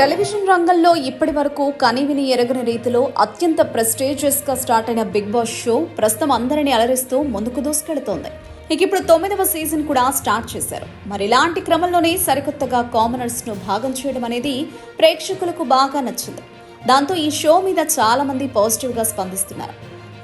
Television రంగంలో ఇప్పటి వరకు కనివిని ఎరగని రీతిలో అత్యంత ప్రెస్టేజియస్గా స్టార్ట్ అయిన బిగ్ బాస్ షో ప్రస్తుతం అందరినీ అలరిస్తూ ముందుకు దూసుకెళ్తోంది. ఇక ఇప్పుడు తొమ్మిదవ సీజన్ కూడా స్టార్ట్ చేశారు. మరి ఇలాంటి క్రమంలోనే సరికొత్తగా కామనర్స్ను భాగం చేయడం అనేది ప్రేక్షకులకు బాగా నచ్చింది. దాంతో ఈ షో మీద చాలా మంది పాజిటివ్గా స్పందిస్తున్నారు.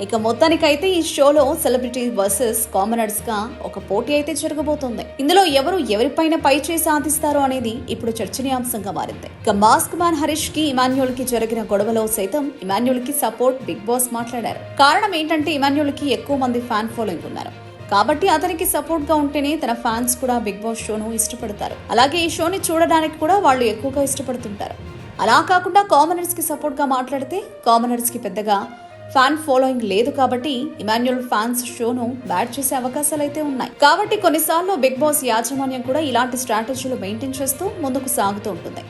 ఇక మొత్తానికైతే ఈ షోలో సెలబ్రిటీ వర్సెస్ కామనర్స్గా ఒక పోటీ అయితే జరగబోతోంది. ఇందులో ఎవరు ఎవరిపైన పై చేయి సాధిస్తారో అనేది ఇప్పుడు చర్చనీయాంశంగా మారింది. ఇక మాస్క్ మ్యాన్ హరీష్కి ఇమాన్యుల్కి జరిగిన గొడవలో సైతం ఇమాన్యుల్కి సపోర్ట్ బిగ్ బాస్ మాట్లాడారు. కారణం ఏంటంటే ఇమాన్యుల్కి ఎక్కువ మంది ఫ్యాన్ ఫాలోయింగ్ ఉన్నారు. కాబట్టి అతనికి సపోర్ట్గా ఉంటేనే తన ఫ్యాన్స్ కూడా బిగ్ బాస్ షోను ఇష్టపడతారు. అలాగే ఈ షోని చూడడానికి కూడా వాళ్ళు ఎక్కువగా ఇష్టపడుతుంటారు. అలా కాకుండా కామనర్స్కి సపోర్ట్గా మాట్లాడితే కామనర్స్కి పెద్దగా ఫ్యాన్ ఫాలోయింగ్ లేదు కాబట్టి ఇమాన్యుల్ ఫ్యాన్స్ షోను బ్యాట్ చేసే అవకాశాలు అయితే ఉన్నాయి. కాబట్టి కొన్నిసార్లు బిగ్ బాస్ యాజమాన్యం కూడా ఇలాంటి స్ట్రాటజీలు మెయింటైన్ చేస్తూ ముందుకు సాగుతూ ఉంటుంది.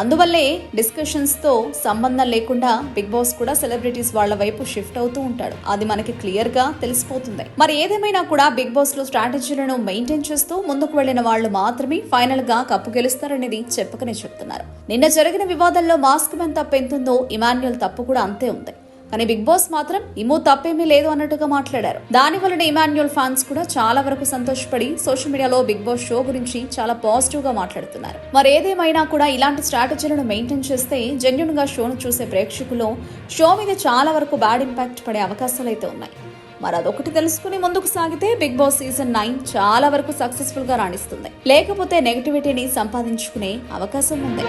అందువల్లే డిస్కషన్స్తో సంబంధం లేకుండా బిగ్ బాస్ కూడా సెలబ్రిటీస్ వాళ్ళ వైపు షిఫ్ట్ అవుతూ ఉంటాడు. అది మనకి క్లియర్గా తెలిసిపోతుంది. మరి ఏదేమైనా కూడా బిగ్ బాస్లో స్ట్రాటజీలను మెయింటైన్ చేస్తూ ముందుకు వెళ్ళిన వాళ్ళు మాత్రమే ఫైనల్గా కప్పు గెలుస్తారనేది చెప్పకనే చెప్తున్నారు. నిన్న జరిగిన వివాదంలో మాస్క్ మెన్ తప్పు ఎంతుందో ఇమాన్యుల్ తప్పు కూడా అంతే ఉంది. కానీ బిగ్ బాస్ మాత్రం ఇమో తప్పేమీ లేదు అన్నట్టుగా మాట్లాడారు. దాని వలన ఇమాన్యుల్ ఫ్యాన్స్ కూడా చాలా వరకు సంతోషపడి సోషల్ మీడియాలో బిగ్ బాస్ షో గురించి చాలా పాజిటివ్గా మాట్లాడుతున్నారు. మరి ఏదేమైనా కూడా ఇలాంటి స్ట్రాటజీలను మెయింటైన్ చేస్తే జెన్యున్గా షోను చూసే ప్రేక్షకులు షో మీద చాలా వరకు బ్యాడ్ ఇంపాక్ట్ పడే అవకాశాలు అయితే ఉన్నాయి. మరి అదొకటి తెలుసుకుని ముందుకు సాగితే బిగ్ బాస్ సీజన్ నైన్ చాలా వరకు సక్సెస్ఫుల్గా రాణిస్తుంది. లేకపోతే నెగటివిటీని సంపాదించుకునే అవకాశం ఉంది.